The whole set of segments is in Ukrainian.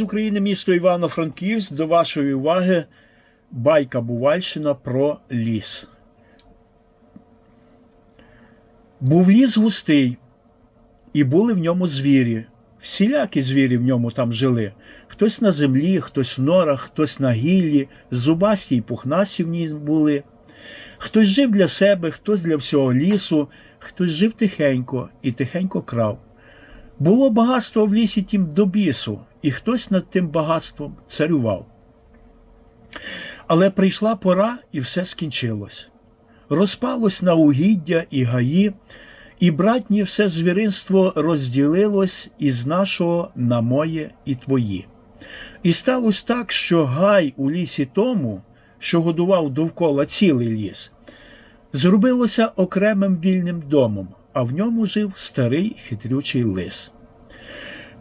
України, місто Івано-Франківськ. До вашої уваги байка Бувальщина про ліс. Був ліс густий, і були в ньому звірі. Всілякі звірі в ньому там жили. Хтось на землі, хтось в норах, хтось на гіллі, зубасті й пухнасті в ній були. Хтось жив для себе, хтось для всього лісу, хтось жив тихенько і тихенько крав. Було багатство в лісі тім до бісу, і хтось над тим багатством царював. Але прийшла пора, і все скінчилось. Розпалось на угіддя і гаї, і братнє все звіринство розділилось із нашого на моє і твої. І сталося так, що гай у лісі тому, що годував довкола цілий ліс, зробилося окремим вільним домом, а в ньому жив старий хитрючий лис.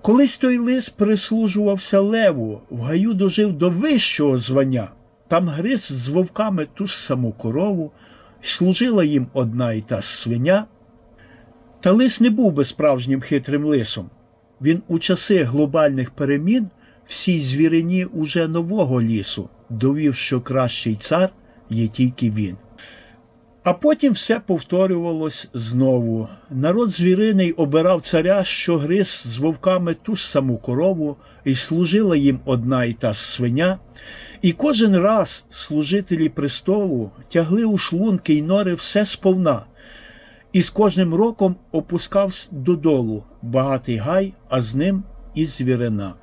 Колись той лис прислужувався леву, в гаю дожив до вищого звання, там гриз з вовками ту ж саму корову, служила їм одна і та свиня. Та лис не був би справжнім хитрим лисом. Він у часи глобальних перемін всій звірині уже нового лісу довів, що кращий цар є тільки він. А потім все повторювалось знову. Народ звіриний обирав царя, що гриз з вовками ту саму корову, і служила їм одна і та свиня. І кожен раз служителі престолу тягли у шлунки й нори все сповна, і з кожним роком опускався додолу багатий гай, а з ним і звірина.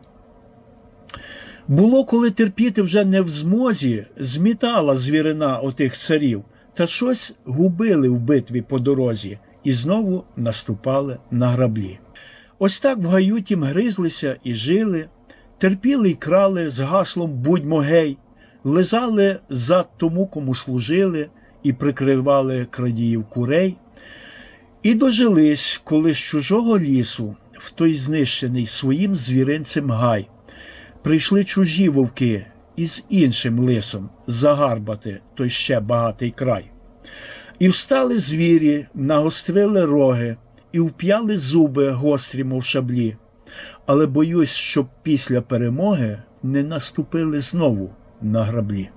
Було, коли терпіти вже не в змозі, змітала звірина отих царів, та щось губили в битві по дорозі і знову наступали на граблі. Ось так в гаю тім гризлися і жили, терпіли й крали з гаслом будьмо гей, лизали за тому, кому служили, і прикривали крадіїв курей. І дожились, коли з чужого лісу, в той знищений своїм звіринцем гай, прийшли чужі вовки із іншим лисом загарбати той ще багатий край. І встали звірі, нагострили роги, і вп'яли зуби гострі, мов шаблі. Але боюсь, щоб після перемоги не наступили знову на граблі.